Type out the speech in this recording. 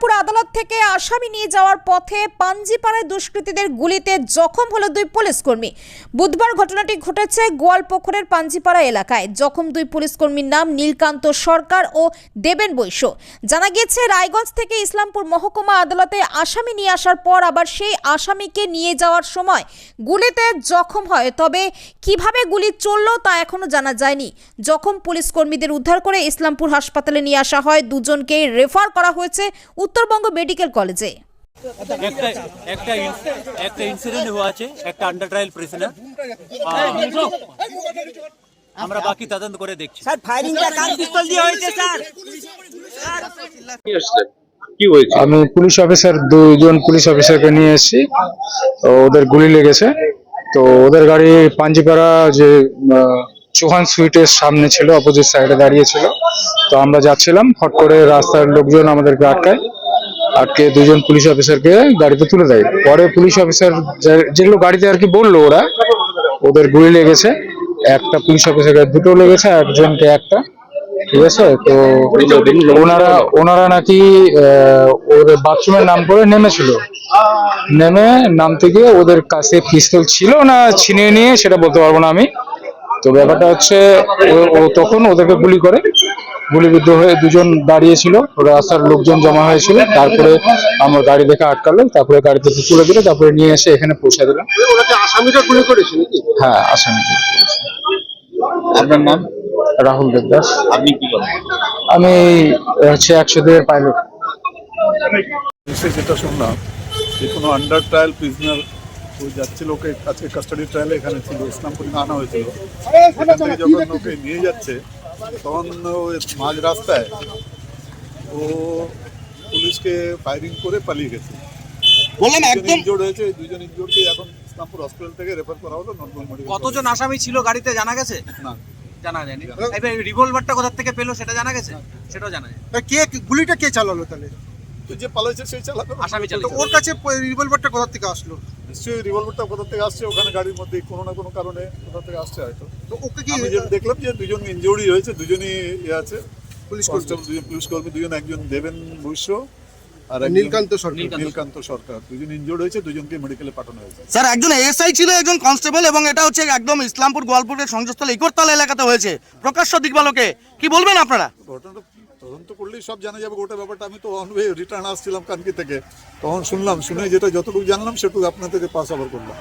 ইসলামপুর আদালত থেকে আসামি নিয়ে যাওয়ার পথে পাঞ্জিপাড়ায় দুষ্কৃতীদের গুলিতে জখম হলো দুই পুলিশ কর্মী। বুধবার ঘটনাটি ঘটেছে গোয়ালপুকুরের পাঞ্জিপাড়া এলাকায়। জখম দুই পুলিশ কর্মীর নাম নীলকান্ত সরকার ও দেবেন বৈশ্য। জানা গিয়েছে, রায়গঞ্জ থেকে ইসলামপুর মহকুমা আদালতে আসামি নিয়ে আসার পর আবার সেই আসামিকে নিয়ে যাওয়ার সময় গুলিতে জখম হয়। তবে কীভাবে গুলি চলল তা এখনও জানা যায়নি। জখম পুলিশ কর্মীদের উদ্ধার করে ইসলামপুর হাসপাতালে নিয়ে আসা হয়। দুজনকে রেফার করা হয়েছে উত্তরবঙ্গ মেডিকেল কলেজে। একটা একটা একটা ইনসিডেন্ট হওয়া একটা আন্ডার ট্রায়াল প্রিজনার আমরা বাকি তদন্ত করে দেখছি। স্যার ফায়ারিংটা কার পিস্তল দিয়ে হয়েছে স্যার? কি হয়েছে? আমি পুলিশ অফিসার দুজন পুলিশ অফিসারকে নিয়ে এসেছি। তো ওদের গুলি লেগেছে। তো ওদের গাড়ি পাঞ্জিপাড়া যে চৌহান সুইটের সামনে ছিল অপোজিট সাইডে দাঁড়িয়ে ছিল। তো আমরা যাচ্ছিলাম হট করে রাস্তার লোকজন আমাদেরকে আটকায়। আটকে দুজন পুলিশ অফিসারকে গাড়িতে তুলে দেয়। পরে পুলিশ অফিসার যেগুলো গাড়িতে আর কি বলল ওরা, ওদের গুলি লেগেছে। একটা পুলিশ অফিসারকে দুটো লেগেছে একজনকে একটা, ঠিক আছে? তো ওনারা ওনারা নাকি ওদের বাথরুমের নাম করে নেমেছিল। নেমে নামতে গিয়ে ওদের কাছে পিস্তল ছিল না ছিনিয়ে নিয়ে সেটা বলতে পারব না আমি। তো ব্যাপারটা হচ্ছে ও- তখন ওদেরকে গুলি করে। গুলিবিদ্ধ হয়ে দুজন দাঁড়িয়েছিল। ওরা রাস্তার লোকজন জমা হয়েছিল। তারপরে আমার গাড়ি দেখে আটকালো। তারপরে গাড়িতে তুলে দিল। তারপরে নিয়ে এসে এখানে পৌঁছে দিলাম আসামিটা গুলি করেছে হ্যাঁ আসামি আপনার নাম? রাহুল দেবদাস। আপনি কি করেন? আমি হচ্ছে একশো দুয়ের পাইলট এসে যেটা শুনলাম যে কোনো আন্ডার ট্রায়াল প্রিজনার ওই যাচ্ছিল ওকে আজকে কাস্টাডি ট্রায়ালে এখানে ছিল। ইসলামপুরে আনা হয়েছিল। ওকে নিয়ে যাচ্ছে তখন মাঝ রাস্তায় ও পুলিশকে ফায়ারিং করে পালিয়ে গেছে। বললাম একদম ইনজোর্ড হয়েছে দুজন ইনজোর্ডকে এখন ইসলামপুর হসপিটাল থেকে রেফার করা হলো নর্মাল মেডিকেল কতজন আসামি ছিল গাড়িতে জানা গেছে? না। জানা যায়নি। এবার রিভলভারটা কোথা থেকে পেল সেটা জানা গেছে? সেটাও জানা যায় কে গুলিটা কে চালালো তাহলে? তো যে পালাইছে সেই চালাবে আসামি তো ওর কাছে রিভলভারটা কোথা থেকে আসলো? নিশ্চয়ই রিভলভারটা কোথা থেকে আসছে? ওখানে গাড়ির মধ্যে কোনো না কোনো কারণে কোথা থেকে আসছে হয়তো। তো ওকে কি আমি যেটা দেখলাম যে দুজন ইনজুরি হয়েছে দুজনই ইয়ে আছে। পুলিশ কনস্টেবল দুজন পুলিশ কর্মী দুজন একজন দেবেন বৈশ্য আর নীলকান্ত সরকার। নীলকান্ত সরকার। দুজন ইনজুর্ড হয়েছে দুজনকে মেডিকেলে পাঠানো হয়েছে। স্যার একজন এসআই ছিল একজন কনস্টেবল এবং এটা হচ্ছে একদম ইসলামপুর গোয়ালপুরের সংযোগস্থল ইকরতলা এলাকাতে হয়েছে। প্রকাশ্য দিকবালকে কি বলবেন আপনারা? ঘটনাটা তদন্ত করলেই সব জানা যাবে। গোটা ব্যাপারটা আমি তো অনওয়ে রিটার্ন আসছিলাম কানকি থেকে। তখন শুনলাম শুনে যেটা যতটুকু জানলাম সেটুকু আপনাদেরকে পাস আবার করলাম।